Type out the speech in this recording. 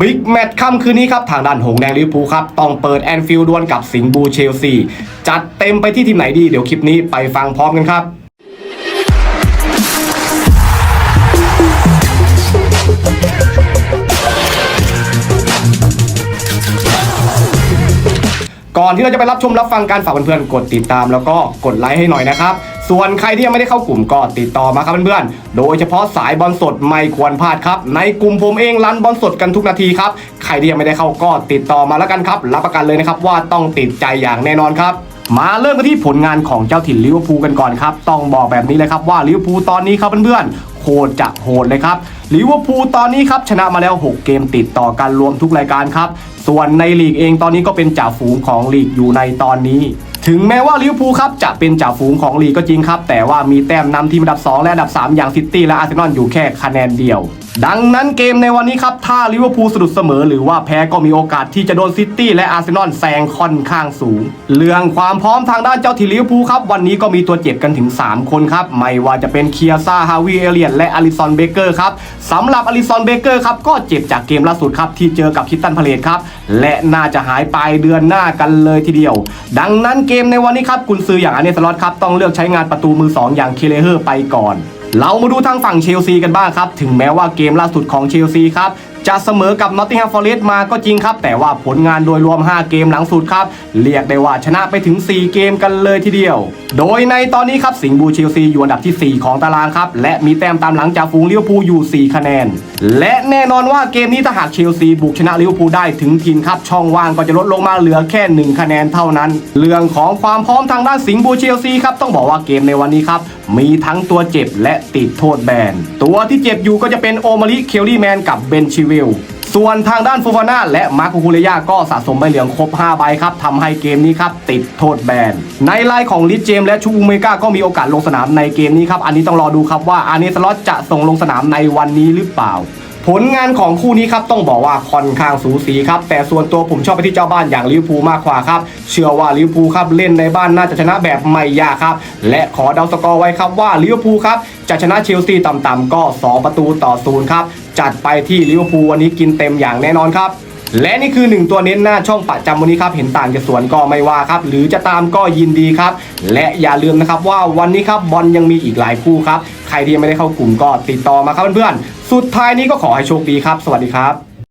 บิ๊กแมตช์ค่ำคืนนี้ครับ ทางด้านหงแดงลิเวอร์พูลครับ ต้องเปิดแอนฟิลด์ดวลกับสิงห์บูเชลซี จัดเต็มไปที่ทีมไหนดี เดี๋ยวคลิปนี้ไปฟังพร้อมกันครับ ก่อนที่เราจะไปรับชมรับฟังการฝากเพื่อนๆกดติดตามแล้วก็กดไลค์ให้หน่อยนะครับ ส่วนใครที่ยังไม่ได้เข้ากลุ่มก็ติดต่อมาครับเพื่อนๆ โดยเฉพาะสายบอลสดไม่ควรพลาดครับ ในกลุ่มผมเองรันบอลสดกันทุกนาทีครับ ใครที่ยังไม่ได้เข้าก็ติดต่อมาแล้วกันครับ รับประกันเลยนะครับว่าต้องติดใจอย่างแน่นอนครับมาเริ่มกันที่ผลงานของเจ้าถิ่นลิเวอร์พูลกันก่อนครับ ต้องบอกแบบนี้เลยครับว่าลิเวอร์พูลตอนนี้ครับเพื่อนๆ ตรจะโหดเลยครับลิเวอร์พูลตอนนี้ครับชนะมาแล้ว 6 เกมติดต่อกันรวมทุกรายการครับ ส่วนในลีกเองตอนนี้ก็เป็นจ่าฝูงของลีกอยู่ในตอนนี้ ถึงแม้ว่าลิเวอร์พูลครับจะเป็นจ่าฝูงของลีกก็จริงครับ แต่ว่ามีแต้มนำทีมอันดับ 2 และอันดับ 3 อย่างซิตี้และอาร์เซนอลอยู่แค่คะแนนเดียวดังนั้นเกมในวันนี้ครับ ถ้าลิเวอร์พูลสะดุดเสมอหรือว่าแพ้ก็มีโอกาสที่จะโดนซิตี้และอาร์เซนอลแซงค่อนข้างสูง เรื่องความพร้อมทางด้านเจ้าถิ่นลิเวอร์พูลครับ วันนี้ก็มีตัวเจ็บกันถึง 3 คนครับ ไม่ว่าจะเป็นเคียซ่าฮาวิเอเลียนและอลิซอนเบเกอร์ครับสำหรับอลิซอนเบเกอร์ครับ ก็เจ็บจากเกมล่าสุดครับ ที่เจอกับคิตตันพาเลตครับ และน่าจะหายไปเดือนหน้ากันเลยทีเดียว ดังนั้นเกมมในวันนี้ครับกุนซืออย่างอันเนสลอตครับต้องเลือกใช้งานประตูมือสองอย่างเคเลเฮอร์ไปก่อน เรามาดูทางฝั่งเชลซีกันบ้างครับ ถึงแม้ว่าเกมล่าสุดของเชลซีครับจะเสมอกับนอตติงแฮมฟอร์เรสต์มาก็จริงครับ แต่ว่าผลงานโดยรวม 5 เกมหลังสุดครับ เรียกได้ว่าชนะไปถึง 4 เกมกันเลยทีเดียว โดยในตอนนี้ครับ สิงห์บูเชลซีอยู่อันดับที่ 4 ของตารางครับ และมีแต้มตามหลังจากฝูงลิเวอร์พูลอยู่ 4 คะแนน และแน่นอนว่าเกมนี้ถ้าหากเชลซีบุกชนะลิเวอร์พูลได้ถึงทีมครับช่องว่างก็จะลดลงมาเหลือแค่ 1 คะแนนเท่านั้น เรื่องของความพร้อมทางด้านสิงห์บูเชลซีครับต้องบอกว่าเกมในวันนี้ครับมีทั้งตัวเจ็บและติดโทษแบนตัวที่เจ็บอยู่ก็จะเป็นโอมาริเคลลี่แมนกับเบนชิวิลส่วนทางด้านฟูฟาน่าและมาร์โคคูเรยก็สะสมใบเหลืองครบ 5 ใบครับทำให้เกมนี้ครับติดโทษแบน ในไลน์ของลิเจมและชูอูเมกาก็มีโอกาสลงสนามในเกมนี้ครับ อันนี้ต้องรอดูครับว่าอานิสล็อตจะส่งลงสนามในวันนี้หรือเปล่า ผลงานของคู่นี้ครับต้องบอกว่าค่อนข้างสูสีครับ แต่ส่วนตัวผมชอบไปที่เจ้าบ้านอย่างลิเวอร์พูลมากกว่าครับ เชื่อว่าลิเวอร์พูลครับเล่นในบ้านน่าจะชนะแบบไม่ยากครับ และขอเดาสกอร์ไว้ครับว่าลิเวอร์พูลครับจะชนะเชลซีต่ำๆก็ 2 ประตูต่อศูนย์ครับ จัดไปที่ลิเวอร์พูลวันนี้กินเต็มอย่างแน่นอนครับและนี่คือหนึ่งตัวเน้นหน้าช่องประจำวันนี้ครับ เห็นต่างจากสวนก็ไม่ว่าครับ หรือจะตามก็ยินดีครับ และอย่าลืมนะครับว่าวันนี้ครับบอลยังมีอีกหลายคู่ครับ ใครที่ยังไม่ได้เข้ากลุ่มก็ติดต่อมาครับเพื่อนๆ สุดท้ายนี้ก็ขอให้โชคดีครับ สวัสดีครับ